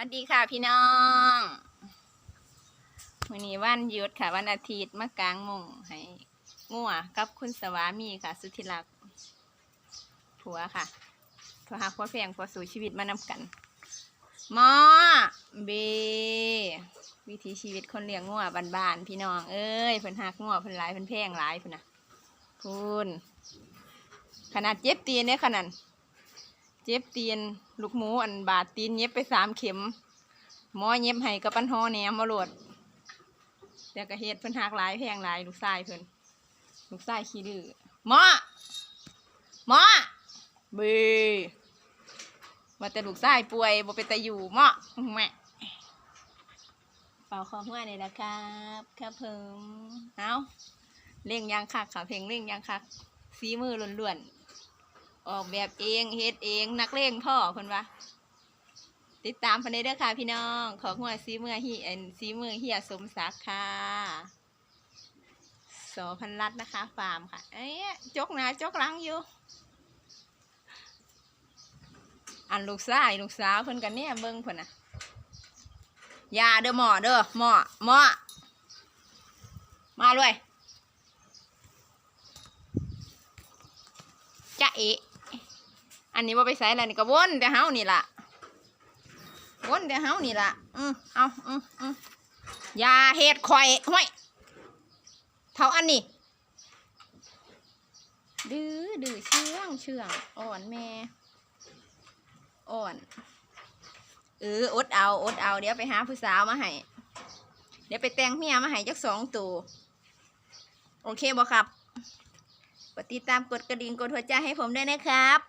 วัสดีค่ะพี่น้องวันนี้วันหยุดค่ะ วันอาทิตย์มากลางมงให้งัวกับคุณสวามีค่ะ สุธิรักผัวค่ะผัวหักผัวแพงผัวสู่ชีวิตมานำกันมอเบวิถีชีวิตคนเลี้ยงงัวบ้านๆพี่น้อง เอ้ยเพิ่นหักงัวเพิ่นหลายเพิ่นแพงหลายเพุ่นนะพูนขนาดเจ็บตีนเนี่ยขนาด เจ็บตีนลูกหมูอันบาดตีนเย็บไปสามเข็ม หมอเย็บให้กับปั้นหอแหนมมาโหลดแต่ก็เฮ็ดเพิ่นหักหลายแพงหลายลูกชายเพิ่นลูกชายขี้ดื้อหมอหมอเบว่าแต่ลูกชายป่วยบ่เป็นตาอยู่หมอแม่เป่าคอหัวนี่นะครับ ครับเพิ่มเอาเล่งยางคักค่ะเพลงเล่งยางคักฝีมือล้วนๆ ออกแบบเองเฮ็ดเองนักเลงพ่อคนวะติดตามพันเด้อค่ะพี่น้อง ของหัวซีเมื่อฮีเอ็นซีเมื่อเฮียสมศักดิ์ค่ะโสพันรัตน์นะคะ ฟาร์มค่ะเอ้ยจกนะจกหลังอยู่ อันลูกสาวลูกสาวเพิ่นกันเนี่ยเบิ่งเพิ่นน่ะอยาเด้อหมอเด้อหมอหมอมาเลยจะเอะ อันนี้ว่าไปใส่อะไรนี่ก็วนแต่เฮานี่ล่ะวนแต่เฮานี่ล่ะ อืมเอาอืมอืมอย่าเฮ็ดข่อยห้วยเท่าอันนี้ดื้อดื้อเชื่องเชื่องอ่อนแม่อ่อนเอออดเอาอดเอาเดี๋ยวไปหาผู้สาวมาให้เดี๋ยวไปแต่งเมียมาให้จักสองตัวโอเคบ่ครับกดติดตามกดกระดิ่งกดหัวใจให้ผมด้วยนะครับ